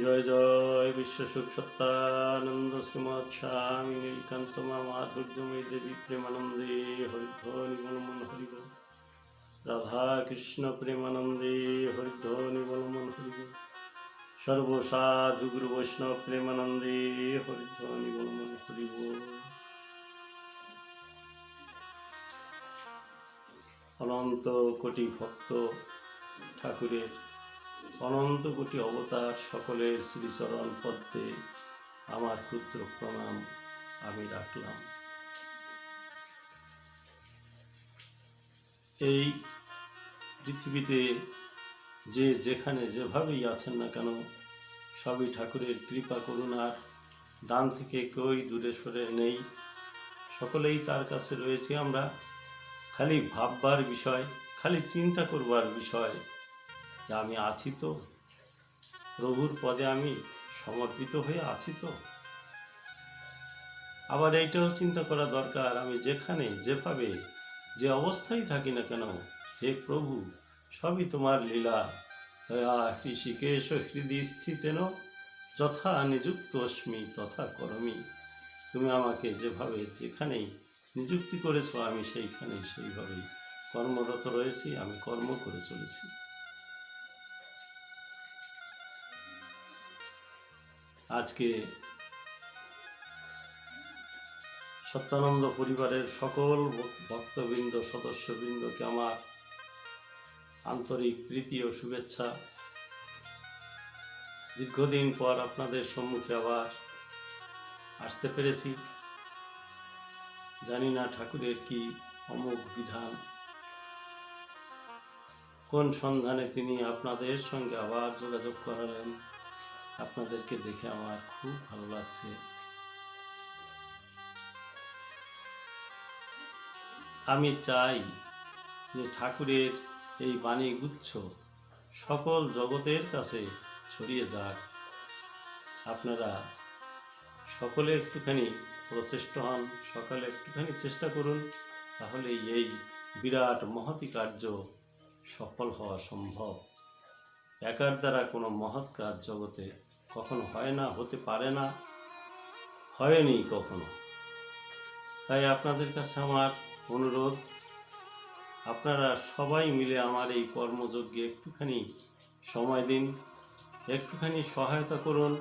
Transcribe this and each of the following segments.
জয় জয় বিশ্বসুখ সত্তানন্দ শ্রীমৎ স্বামী নীলকান্ত মা মাধুর্যময়ী দেবী প্রেমানন্দে হরিধ্বনি বনমন হরিব। রাধা কৃষ্ণ প্রেমানন্দে হরিধ্বনি বনমন হরিব। সর্বসাধু গুরু বৈষ্ণব প্রেমানন্দে হরিধ্বনি বনমন হরিব। অনন্ত কোটি ভক্ত ঠাকুরের অনন্ত কোটি অবতার সকলের শ্রীচরণ পদ্মে আমার ক্ষুদ্র প্রণাম আমি রাখলাম। এই পৃথিবীতে যে যেখানে যেভাবেই আছেন না কেন, সবই ঠাকুরের কৃপা করুণার দান থেকে কেউই দূরে সরে নেই। সকলেই তার কাছে রয়েছি আমরা। খালি ভাববার বিষয়, খালি চিন্তা করবার বিষয় যে আমি আছি তো? প্রভুর পদে আমি সমর্পিত হয়ে আছি তো? আবার এইটাও চিন্তা করা দরকার, আমি যেখানে, যেভাবে, যে অবস্থায় থাকি না কেন, হে প্রভু, সবই তোমার লীলা। দয়া হৃদি স্থিতেন যথা নিযুক্ত অস্মি তথা করমি। তুমি আমাকে যেভাবে, যেখানেই নিযুক্তি করেছ, আমি সেইখানেই, সেইভাবেই কর্মরত রয়েছি, আমি কর্ম করে চলেছি। আজকে সত্যানন্দ পরিবারের সকল ভক্তবৃন্দ, সদস্যবৃন্দকে আমার আন্তরিক প্রীতি ও শুভেচ্ছা। দীর্ঘদিন পর আপনাদের সম্মুখে আবার আসতে পেরেছি। জানি না ঠাকুরের কি অমোঘ বিধান। কোন সন্ধানে তিনি আপনাদের সঙ্গে আবার যোগাযোগ করালেন? আপনাদেরকে দেখে আমার খুব ভালো লাগছে। আমি চাই যে ঠাকুরের এই বাণী গুচ্ছ সকল জগতের কাছে ছড়িয়ে যাক। আপনারা সকলে একটুখানি প্রচেষ্ট হন, সকালে একটুখানি চেষ্টা করুন তাহলে এই বিরাট মহতি কার্য সফল হওয়া সম্ভব। একার দ্বারা কোনো মহৎ কাজ জগতে কখনো হয় না, হতে পারে না, হয়নি কখনো। তাই আপনাদের কাছে আমার অনুরোধ, আপনারা সবাই মিলে আমার এই কর্মযজ্ঞে একটুখানি সময় দিন, একটুখানি সহায়তা করুন,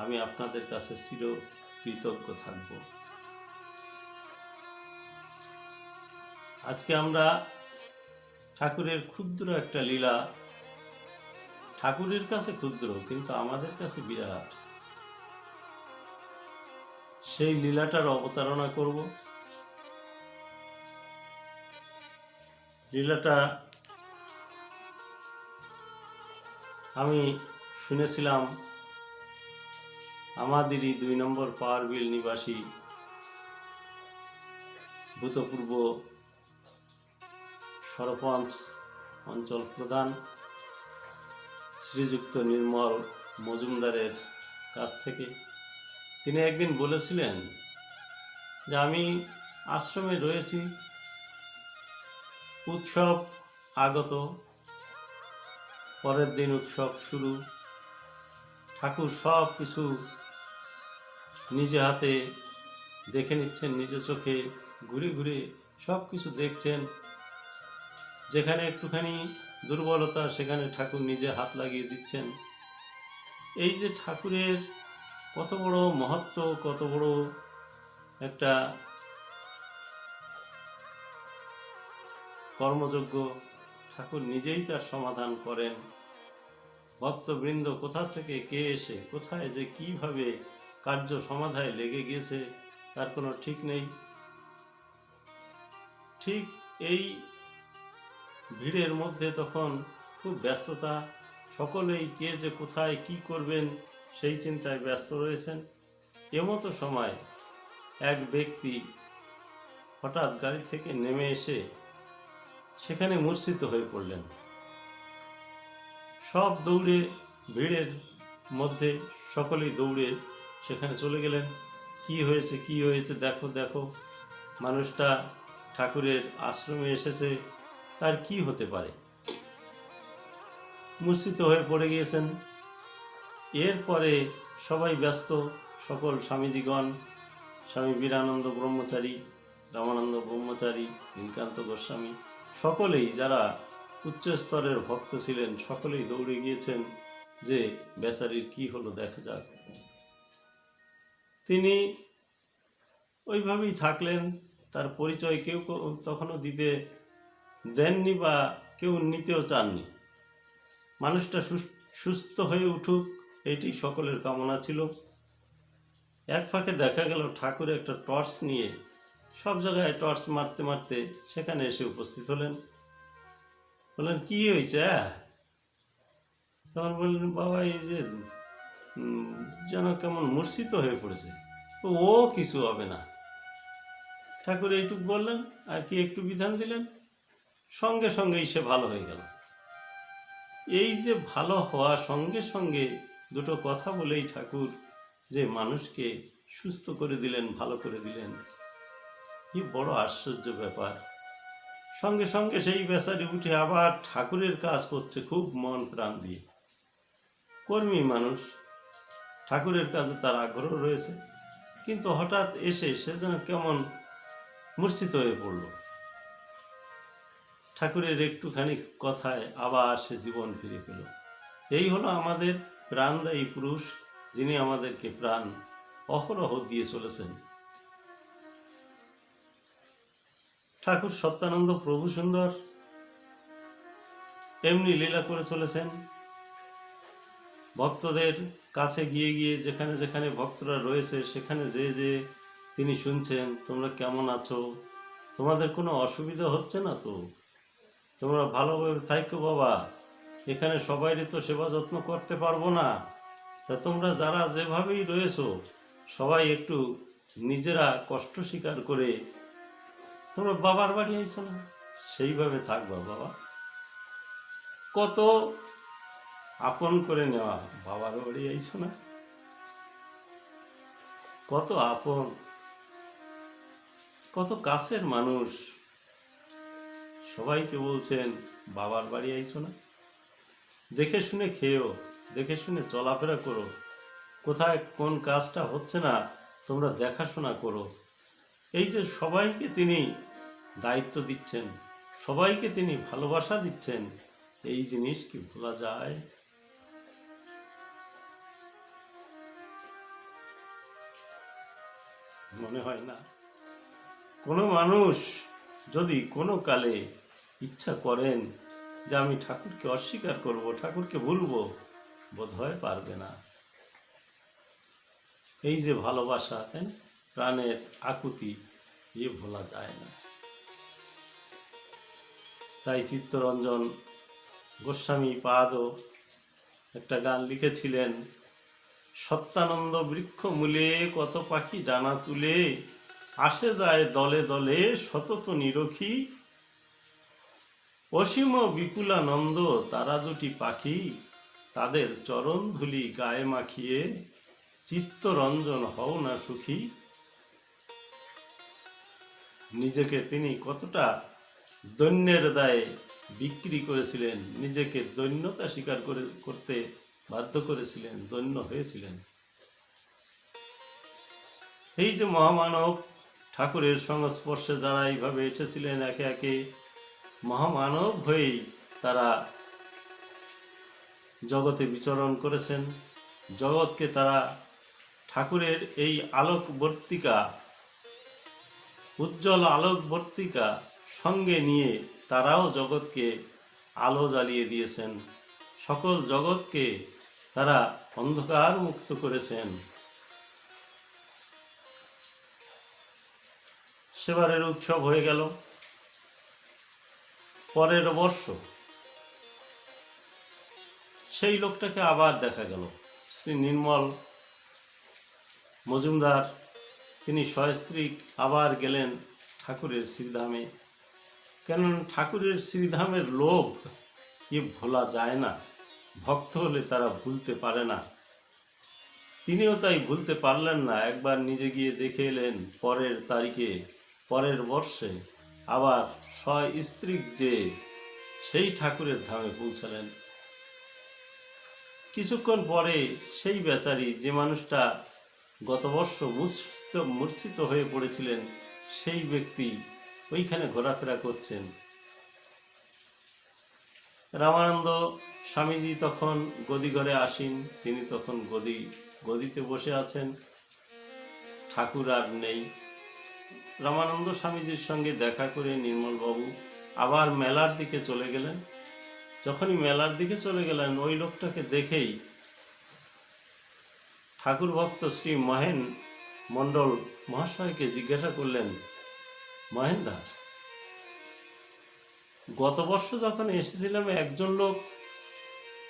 আমি আপনাদের কাছে চির কৃতজ্ঞ থাকব। আজকে আমরা ঠাকুরের ক্ষুদ্র একটা লীলা ঠাকুরের কাছে ক্ষুদ্র, কিন্তু আমাদের কাছে বিরাট। সেই লীলাটার অবতারণা করব। লীলাটা আমি শুনেছিলাম, আমাদেরই দুই নম্বর পাওয়ার বিল নিবাসী ভূতপূর্ব সরপঞ্চ অঞ্চল প্রধান। শ্রীযুক্ত নির্মল মজুমদারের কাছ থেকে। তিনি একদিন বলেছিলেন যে, আমি আশ্রমে রয়েছি। উৎসব আগত। পরের দিন উৎসব শুরু। ঠাকুর সব কিছু নিজে হাতে দেখে নিচ্ছেন, নিজে চোখে ঘুরে ঘুরে সব কিছু দেখছেন। যেখানে একটুখানি দুর্বলতা সেখানে ঠাকুর নিজে হাত লাগিয়ে দিচ্ছেন। এই যে ঠাকুরের কত বড় মহত্ব, কত বড় একটা কর্মযোগ্য ঠাকুর নিজেই তার সমাধান করেন। ভক্তবৃন্দ কোথা থেকে কে এসে, কোথায় যে কীভাবে কার্য সমাধায় লেগে গিয়েছে, তার কোনো ঠিক নেই। ঠিক এই ভিড়ের মধ্যে তখন খুব ব্যস্ততা। সকলেই কে যে কোথায় কি করবেন সেই চিন্তায় ব্যস্ত রয়েছেন। এমতো সময় এক ব্যক্তি হঠাৎ গাড়ি থেকে নেমে এসে সেখানে মূর্ছিত হয়ে পড়লেন। সব দৌড়ে, ভিড়ের মধ্যে সকলেই দৌড়ে সেখানে চলে গেলেন। কি হয়েছে কি হয়েছে, দেখো দেখো। মানুষটা ঠাকুরের আশ্রমে এসেছে। তার কি হতে পারে? মূর্ছিত হয়ে পড়ে গিয়েছেন। এরপরে সবাই ব্যস্ত, সকল স্বামীজিগণ, স্বামী বীরানন্দ ব্রহ্মচারী, রামানন্দ ব্রহ্মচারী, নীলকান্ত গোস্বামী, সকলেই যারা উচ্চ স্তরের ভক্ত ছিলেন, সকলেই দৌড়ে গিয়েছেন যে বেচারির কি হলো দেখা যাক। তিনি ওইভাবেই থাকলেন, তার পরিচয় কেউ তখনও দিতে দেননি বা কেউ নিতেও চাননি। মানুষটা সুস- সুস্থ হয়ে উঠুক, এটি সকলের কামনা ছিল। এক ফাঁকে দেখা গেল ঠাকুর একটা টর্চ নিয়ে সব জায়গায় টর্চ মারতে মারতে সেখানে এসে উপস্থিত হলেন। বললেন, কি হয়েছে হ্যাঁ?" তখন বললেন, বাবা, এই যে যেন কেমন মূর্ছিত হয়ে পড়েছে। ও কিছু হবে না। ঠাকুর এইটুক বললেন আর কি একটু বিধান দিলেন? সঙ্গে সঙ্গেই সে ভালো হয়ে গেল। এই যে ভালো হওয়া সঙ্গে সঙ্গে দুটো কথা বলেই ঠাকুর যে মানুষকে সুস্থ করে দিলেন, ভালো করে দিলেন, কি বড় আশ্চর্য ব্যাপার। সঙ্গে সঙ্গে সেই বেচারি উঠে আবার ঠাকুরের কাজ করছে খুব মন প্রাণ দিয়ে। কর্মী মানুষ, ঠাকুরের কাজে তার আগ্রহ রয়েছে, কিন্তু হঠাৎ এসে সে যেন কেমন মূর্ছিত হয়ে পড়ল। ঠাকুরের একটুখানি কথায় আবার সে জীবন ফিরে পেল। এই হলো আমাদের প্রাণদায়ী পুরুষ, যিনি আমাদেরকে প্রাণ অহরহ দিয়ে চলেছেন। ঠাকুর সত্যানন্দ প্রভু সুন্দর এমনি লীলা করে চলেছেন। ভক্তদের কাছে গিয়ে গিয়ে যেখানে যেখানে ভক্তরা রয়েছে, সেখানে যে যে তিনি শুনছেন, তোমরা কেমন আছো? তোমাদের কোনো অসুবিধা হচ্ছে না তো? তোমরা ভালোভাবে থাকো বাবা। এখানে সবাইরে তো সেবা যত্ন করতে পারব না। তা তোমরা যারা যেভাবেই রয়েছো, সবাই একটু নিজেরা কষ্ট স্বীকার করে তোমরা বাবার বাড়ি আইছো না? সেইভাবে থাকবা বাবা। কত আপন করে নেওয়া, বাবার বাড়ি আইছো না? কত আপন, কত কাছের মানুষ। সবাইকে বলছেন, বাবার বাড়ি আইছো না? দেখে শুনে খেয়েও, দেখে শুনে চলাফেরা করো। কোথায় কোন কাজটা হচ্ছে না, তোমরা দেখাশোনা করো। এই যে সবাইকে তিনি দায়িত্ব দিচ্ছেন, সবাইকে তিনি ভালোবাসা দিচ্ছেন, এই জিনিস কি ভোলা যায়? মনে হয় না। কোনো মানুষ যদি কোনো কালে ইচ্ছা করেন যে আমি ঠাকুরকে অস্বীকার করব, ঠাকুরকে ভুলবো বোধ হয় পারবে না এই যে ভালোবাসা তাই না? প্রাণের আকুতি, এ ভোলা যায় না তাই চিত্তরঞ্জন গোস্বামী পাদও একটা গান লিখেছিলেন, সত্যানন্দ বৃক্ষ মূলে কত পাখি ডানা তুলে, আসে যায় দলে দলে সতত নিরখী অসীম বিপুলানন্দ তারা দুটি পাখি, তাদের চরণ ধুলি গায়ে মাখিয়ে চিত্তরঞ্জন হও না সুখী। নিজেকে তিনি কতটা দৈন্যের দায়ে বিক্রি করেছিলেন, নিজেকে দৈন্যতা স্বীকার করে, করতে বাধ্য করেছিলেন, দৈন্য হয়েছিলেন। এই যে মহামানব ঠাকুরের সংস্পর্শে যারা এইভাবে এসেছিলেন একে একে মহামানব হয়েই তারা জগতে বিচরণ করেছেন। জগৎকে তারা ঠাকুরের এই আলোকবর্তিকা, উজ্জ্বল আলোকবর্তিকা সঙ্গে নিয়ে তারাও জগৎকে আলো জ্বালিয়ে দিয়েছেন। সকল জগৎকে তারা অন্ধকার মুক্ত করেছেন। সেবারের উৎসব হয়ে গেল। পরের বর্ষ। সেই লোকটাকে আবার দেখা গেল। শ্রী নির্মল মজুমদার, তিনি সস্ত্রীক আবার গেলেন ঠাকুরের শ্রীধামে। কেন ঠাকুরের শ্রীধামের লোভ এ ভোলা যায় না, ভক্ত হলে তারা ভুলতে পারে না। তিনিও তাই ভুলতে পারলেন না, একবার নিজে গিয়ে দেখে এলেন পরের তারিখে, পরের বর্ষে আবার স্ত্রীক যে সেই ঠাকুরের ধামে পৌঁছালেন। কিছুক্ষণ পরে সেই বেচারি যে মানুষটা গত বর্ষ মূর্ছিত মূর্ছিত হয়ে পড়েছিলেন, সেই ব্যক্তি ওইখানে ঘোরাফেরা করছেন। রামানন্দ স্বামীজি তখন গদি ঘরে আসেন, তিনি তখন গদি, গদিতে বসে আছেন। ঠাকুর আর নেই। রামানন্দ স্বামীজির সঙ্গে দেখা করে নির্মলবাবু আবার মেলার দিকে চলে গেলেন। যখনই মেলার দিকে চলে গেলেন, ওই লোকটাকে দেখেই ঠাকুর ভক্ত শ্রী মহেন মণ্ডল মহাশয়কে জিজ্ঞাসা করলেন মহেন্দা গত বর্ষ যখন এসেছিলাম, একজন লোক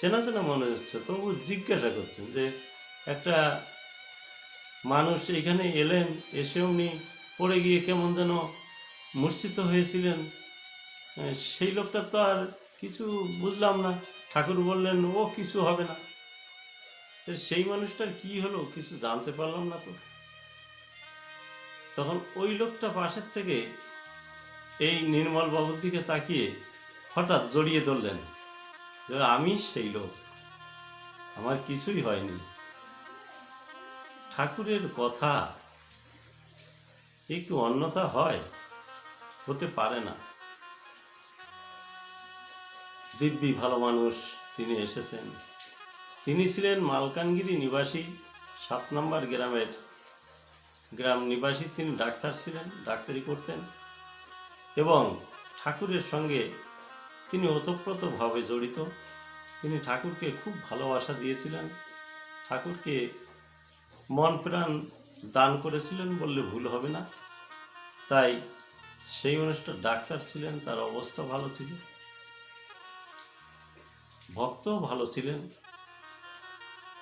চেনা চেনা মনে হচ্ছে, তবু জিজ্ঞাসা করছেন যে, একটা মানুষ এখানে এলেন, এসে উনি পড়ে গিয়ে কেমন যেন মূর্ছিত হয়েছিলেন। সেই লোকটা তো আর কিছু বুঝলাম না। ঠাকুর বললেন, ও কিছু হবে না। সেই মানুষটার কি হলো কিছু জানতে পারলাম না তো। তখন ওই লোকটা পাশের থেকে এই নির্মল বাবুর দিকে তাকিয়ে হঠাৎ জড়িয়ে ধরলেন। আমি সেই লোক। আমার কিছুই হয়নি। ঠাকুরের কথা একটু অন্যথা হয়, হতে পারে না। দিব্যি ভালো মানুষ তিনি এসেছেন। তিনি ছিলেন মালকানগিরি নিবাসী, সাত নম্বর গ্রামের গ্রাম নিবাসী। তিনি ডাক্তার ছিলেন, ডাক্তারি করতেন এবং ঠাকুরের সঙ্গে তিনি ওতপ্রোতভাবে জড়িত। তিনি ঠাকুরকে খুব ভালোবাসা দিয়েছিলেন। ঠাকুরকে মন প্রাণ দান করেছিলেন বললে ভুল হবে না। তাই সেই অনুষ্ঠান ডাক্তার ছিলেন, তার অবস্থা ভালো ছিল। ভক্তও ভালো ছিলেন।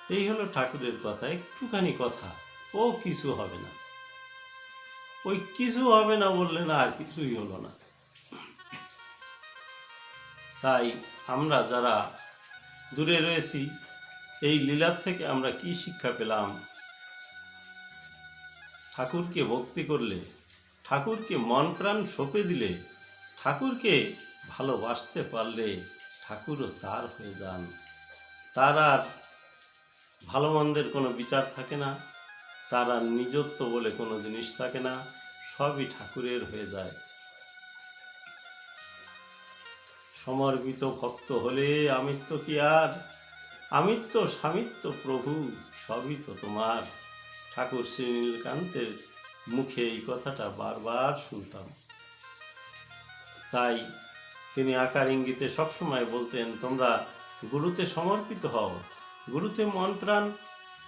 এই হলো ঠাকুরের কথা, একটুখানি কথা। ও কিছু হবে না। ওই কিছু হবে না বললে না আর কিছুই হলো না। তাই আমরা যারা দূরে রয়েছি, এই লীলার থেকে আমরা কি শিক্ষা পেলাম? ঠাকুরকে ভক্তি করলে ঠাকুরকে মন প্রাণ সঁপে দিলে, ঠাকুরকে ভালোবাসতে পারলে ঠাকুরও তার হয়ে যান। তার আর ভালো মন্দের কোনো বিচার থাকে না, তার আর নিজত্ব বলে কোনো জিনিস থাকে না, সবই ঠাকুরের হয়ে যায়। সমর্পিত ভক্ত হলে আমিত্ব কি আর? আমিত্ব স্বামিত্ব প্রভু, সবই তো তোমার। ঠাকুর শ্রী নীলকান্তের মুখে এই কথাটা বারবার শুনতাম। তাই তিনি আকার ইঙ্গিতে সবসময় বলতেন, তোমরা গুরুতে সমর্পিত হও, গুরুতে মন প্রাণ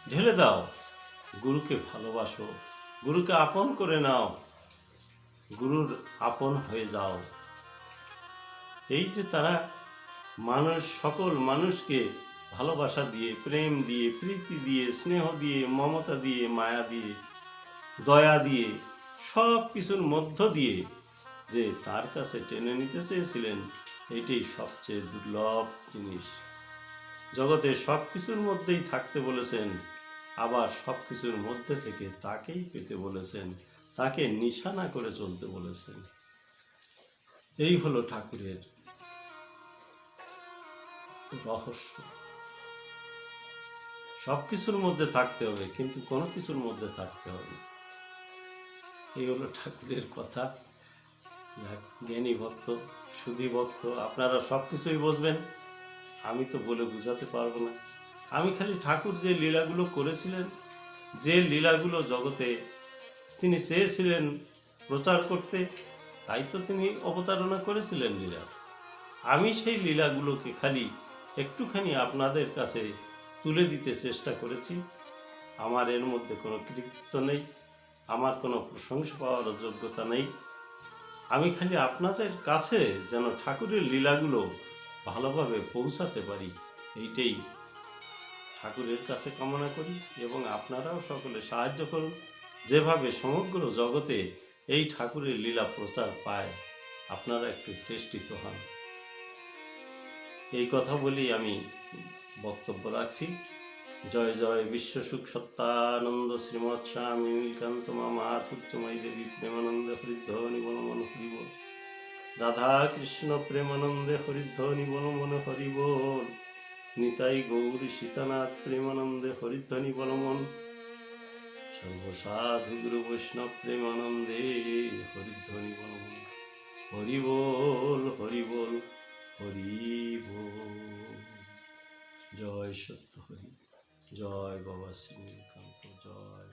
ঢেলে দাও, গুরুকে ভালোবাসো, গুরুকে আপন করে নাও, গুরুর আপন হয়ে যাও। এই যে তারা মানুষ, সকল মানুষকে ভালোবাসা দিয়ে, প্রেম দিয়ে, প্রীতি দিয়ে, স্নেহ দিয়ে, মমতা দিয়ে, মায়া দিয়ে দয়া দিয়ে, সব কিছুর মধ্য দিয়ে যে তার কাছে টেনে নিতে চেয়েছিলেন, এটাই সবচেয়ে দুর্লভ জিনিস। জগতে সব কিছুর মধ্যেই থাকতে বলেছেন, আবার সব কিছুর মধ্যে থেকে তাকেই পেতে বলেছেন, তাকে নিশানা করে চলতে বলেছেন। এই হলো ঠাকুরের রহস্য। সব কিছুর মধ্যে থাকতে হবে, কিন্তু কোনো কিছুর মধ্যে থাকতে হবে এই হলো ঠাকুরের কথা। জ্ঞানী ভক্ত, সুধী ভক্ত, আপনারা সব কিছুই বুঝবেন। আমি তো বলে বোঝাতে পারব না। আমি খালি ঠাকুর যে লীলাগুলো করেছিলেন, যে লীলাগুলো জগতে তিনি চেয়েছিলেন প্রচার করতে, তাই তো তিনি অবতারণা করেছিলেন লীলা। আমি সেই লীলাগুলোকে খালি একটুখানি আপনাদের কাছে তুলে দিতে চেষ্টা করেছি। আমার এর মধ্যে কোনো কৃতিত্ব নেই। আমার কোনো প্রশংসা পাওয়ার যোগ্যতা নেই। আমি খালি আপনাদের কাছে যেন ঠাকুরের লীলাগুলো ভালোভাবে পৌঁছাতে পারি, এইটাই ঠাকুরের কাছে কামনা করি এবং আপনারাও সকলে সাহায্য করুন। যেভাবে সমগ্র জগতে এই ঠাকুরের লীলা প্রচার পায়, আপনারা একটু চেষ্টিত হন। এই কথা বলি আমি বক্তব্য রাখছি। জয় জয়, বিশ্ব সুখ সত্তানন্দ শ্রীমৎ স্বামী নীলকান্ত মামা আথুর্যময়ী দেবী, প্রেমানন্দে হরিধ্বনি বন মন হরিব। রাধা কৃষ্ণ, প্রেমানন্দে হরিধ্বনি বন মন হরিবোল নিতাই গৌরী সীতানাথ, প্রেমানন্দে হরিধ্বনি বলমন সর্বসাধু গুরু বৈষ্ণব, প্রেমানন্দে হরিধ্বনি বলমন হরি বল হরি বল হরি বল জয় সত্য হরি। জয় বাবা শ্রীকান্ত জয়।